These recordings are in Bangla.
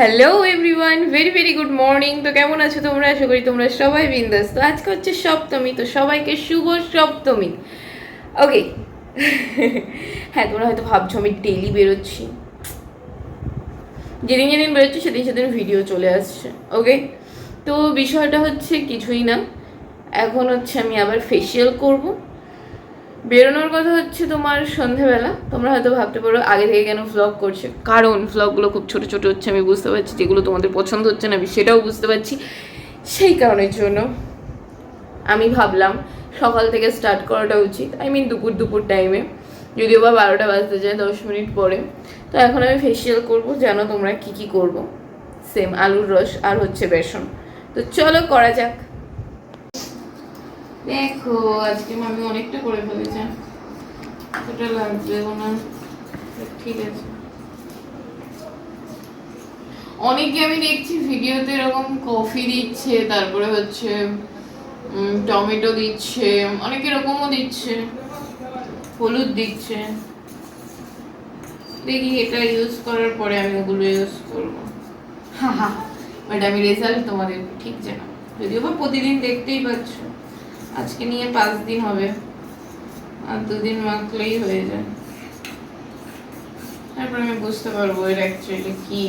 Hello everyone very very good morning তো কেমন আছো তোমরা? আশা করি তোমরা সবাই বিন্দাস। তো আজকে হচ্ছে সপ্তমী, তো সবাইকে শুভ সপ্তমী। ওকে হ্যাঁ তোমরা হয়তো ভাবছ, আমি ডেলি বেরোচ্ছি। যেদিন যেদিন বেরোচ্ছি, সেদিন সেদিন ভিডিও চলে আসছে। ওকে তো বিষয়টা হচ্ছে কিছুই না। এখন হচ্ছে আমি আবার ফেসিয়াল করব। বেরোনোর কথা হচ্ছে তোমার সন্ধেবেলা। তোমরা হয়তো ভাবতে পারো, আগে থেকে কেন ভ্লগ করছে? কারণ ভ্লগগুলো খুব ছোট ছোট হচ্ছে, আমি বুঝতে পারছি যেগুলো তোমাদের পছন্দ হচ্ছে না, আমি সেটাও বুঝতে পারছি। সেই কারণের জন্য আমি ভাবলাম সকাল থেকে স্টার্ট করাটা উচিত। আই মিন দুপুর দুপুর টাইমে যদিও বা বারোটা বাজতে যায়, দশ মিনিট পরে। তো এখন আমি ফেসিয়াল করব জানো তোমরা কি কি করব। সেম আলুর রস আর হচ্ছে বেসন। তো চলো করা যাক। দেখো, আজকে মামি অনেকটা করে ফেলেছে। সেটা লাগবে ওনার ঠিক আছে। অনেকে আমি দেখছি ভিডিওতে এরকম কফি দিচ্ছে, তারপরে হচ্ছে টমেটো দিচ্ছে, অনেক এরকমও দিচ্ছে। হলুদ দিচ্ছে। দেখি এটা ইউজ করার পরে আমি ওগুলো ইউজ করব। হ্যাঁ হ্যাঁ বাট আমি রেজাল্ট তোমাদের ঠিক জানা যদিও বা প্রতিদিন দেখতেই পাচ্ছ। আজকে নিয়ে পাঁচ দিন হবে। আর দুদিন মাখলেই হয়ে যায়। তারপর আমি বুঝতে পারব এর অ্যাকচুয়ালি কি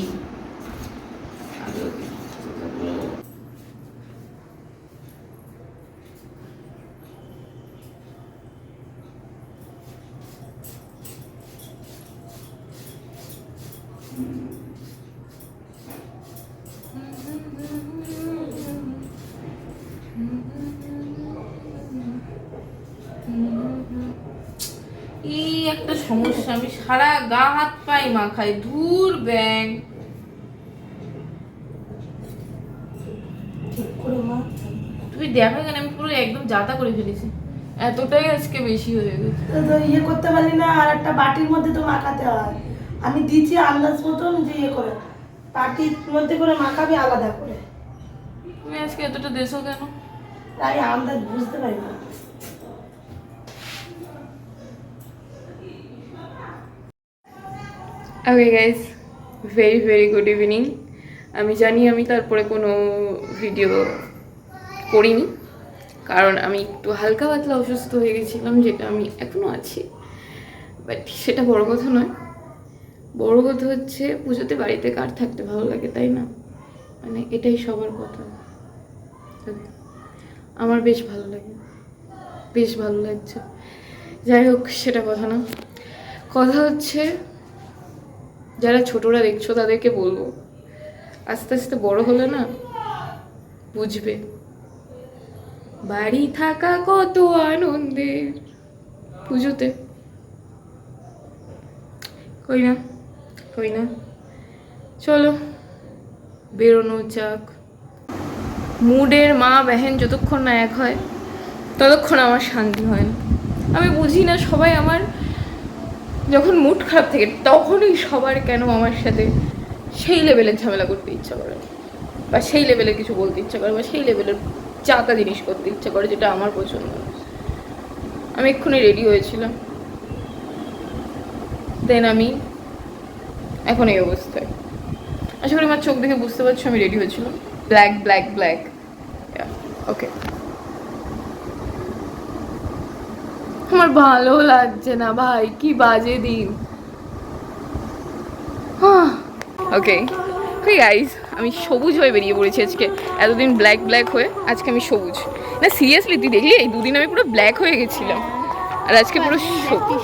আদৌ কি। এই একটা সমস্যা আমি সারা গা হাত পাই মাখাই ধুর ব্যাং। তুমি দেখো কেন আমি পুরো একদম জাতা করে ফেলেছি। এতটাই আজকে বেশি হয়ে গেছে। তো ইয়ে করতে পারলি না আর একটা বাটির মধ্যে তো মাখাতে হয়। আমি দিচ্ছি আন্দাজ মতন যে ইয়ে করে। বাটির মধ্যে করে মাখাবি আলাদা করে। তুমি আজকে এতটা দেশো কেন? তাই আন্দাজ বুঝতে পারি না। Okay guys very very good evening আমি জানি আমি তারপরে কোনো ভিডিও করিনি, কারণ আমি একটু হালকা পাতলা অসুস্থ হয়ে গেছিলাম, যেটা আমি এখনও আছি। বাট সেটা বড় কথা নয়। বড় কথা হচ্ছে, পুজোতে বাড়িতে কার থাকতে ভালো লাগে, তাই না? মানে এটাই সবার কথা. আমার বেশ ভালো লাগে। বেশ ভালো লাগছে। যাই হোক, সেটা কথা না। কথা হচ্ছে যারা ছোটরা দেখছ তাদেরকে বলব। আস্তে আস্তে বড় হলে না বুঝবে। বাড়ি থাকা কত আনন্দের পুজোতে। কই না? কই না? চলো, বেরোনো যাক। মুডের মা বেহেন যতক্ষণ না এক হয়, ততক্ষণ আমার শান্তি হয় না। আমি বুঝি না সবাই আমার যখন মুড খারাপ থাকে, তখনই সবার কেন আমার সাথে সেই লেভেলের ঝামেলা করতে ইচ্ছা করে বা সেই লেভেলের কিছু বলতে ইচ্ছা করে বা সেই লেভেলের চাতা জিনিস করতে ইচ্ছা করে যেটা আমার পছন্দ আমি এক্ষুনি রেডি হয়েছিলাম। দেন আমি এখন এই অবস্থায়। আশা করি আমার চোখ দেখে বুঝতে পারছ, আমি রেডি হয়েছিলাম। ব্ল্যাক ব্ল্যাক ব্ল্যাক ওকে আমার ভালো লাগছে না ভাই কি বাজে দিন। ওকে ওকে গাইস আমি সবুজ হয়ে বেরিয়ে পড়েছি আজকে। এতদিন ব্ল্যাক ব্ল্যাক হয়ে আজকে আমি সবুজ। না সিরিয়াসলি তুই দেখলি? এই দুদিন আমি পুরো ব্ল্যাক হয়ে গেছিলাম। আর আজকে পুরো সবুজ।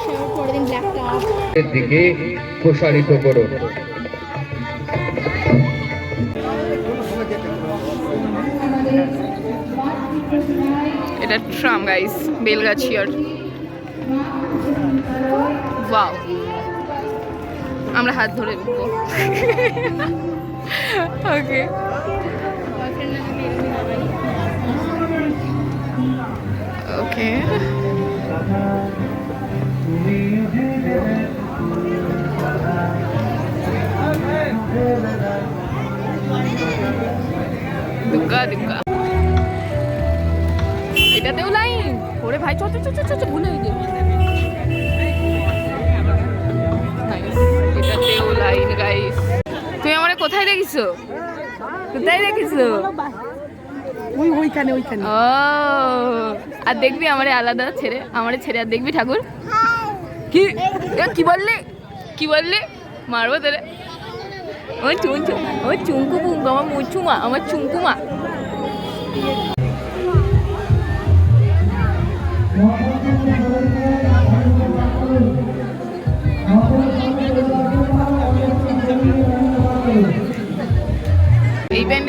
দিকে প্রসারিত করো। এটা ট্রাম গাইস বেলগাছিয়ার। ওয়াও আমরা হাত ধরে উঠবো। ওকে ওকে দুগ্গা দুগ্গা এটাতেও লাইন ওরে ভাই চল চল চল চল, ভুলে কোথায় দেখিছো কোথায় দেখিছো ওই ওইখানে ওইখানে। ও আর দেখবি আমারে আলাদা ছেড়ে আমারে ছেড়ে আর দেখবি ঠাকুর? কি? এ, কি বললি? কি বললি? মারবো তোরে। ও চুন চুন ও চুঙ্কু পুঙ্কু আমার মুচুমা আমার চুঙ্কুমা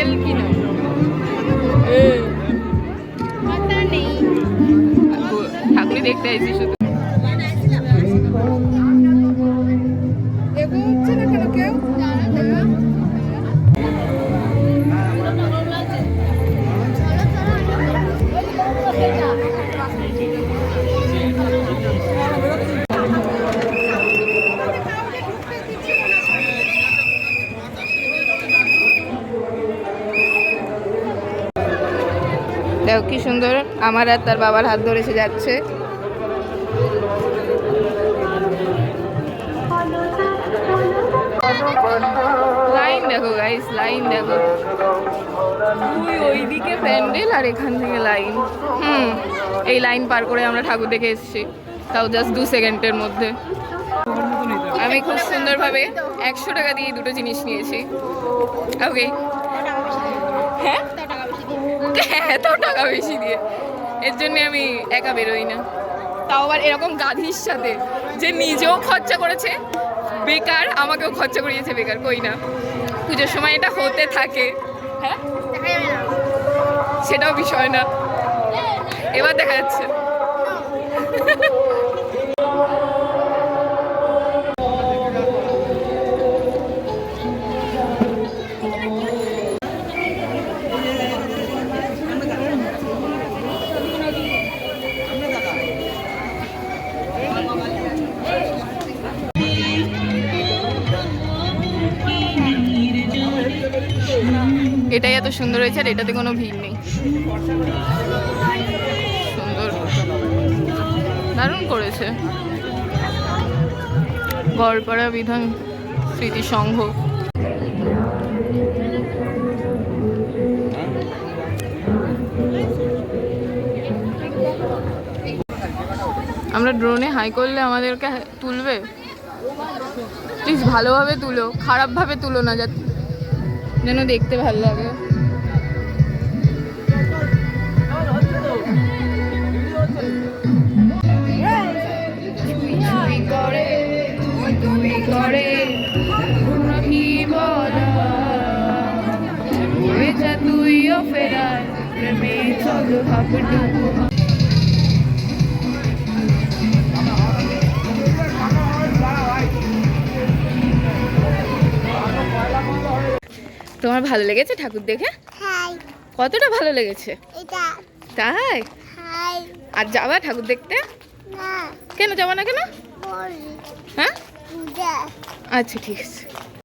এই প্যান্ডেল কি না ঠাকুরই দেখতে আইসি শুধু। দেখো কি সুন্দর, আমার আর তার বাবার হাত ধরে সে যাচ্ছে। লাইন দেখো গাইস লাইন দেখো। ওই ওইদিকে প্যান্ডেল আর এখান থেকে লাইন। হুম, এই লাইন পার করে আমরা ঠাকুর দেখে এসেছি। তাও জাস্ট দু সেকেন্ডের মধ্যে। আমি খুব সুন্দরভাবে একশো টাকা দিয়ে দুটো জিনিস নিয়েছি। ওকে হ্যাঁ? এত টাকা বেশি দিয়ে। এর জন্য আমি একা বেরোই না। তাও আবার এরকম গাধির সাথে যে নিজেও খরচা করেছে, বেকার, আমাকেও খরচা করিয়েছে বেকার, কই না। পুজোর সময় এটা হতে থাকে। হ্যাঁ? সেটাও বিষয় না। এবার দেখা যাচ্ছে। সুন্দর হয়েছে আর এটাতে কোনো ভিড় নেই। সুন্দর। দারুণ করেছে। গড়পাড়া বিধান স্মৃতি সংঘ আমরা ড্রোনে হাই করলে আমাদেরকে তুলবে? প্লিজ ভালোভাবে তুলো, খারাপভাবে তুলো না, যাতে যেন দেখতে ভালো লাগে। করে তুই তুই করে তোমরা কি বলা। যা তুইও ফেরার প্রেমে চলো তোমার ভালো লেগেছে ঠাকুর দেখে? কতটা ভালো লেগেছে? তাই? আর যাবা ঠাকুর দেখতে? কেন যাবা না কেন? হ্যাঁ পূজা আচ্ছা ঠিক আছে।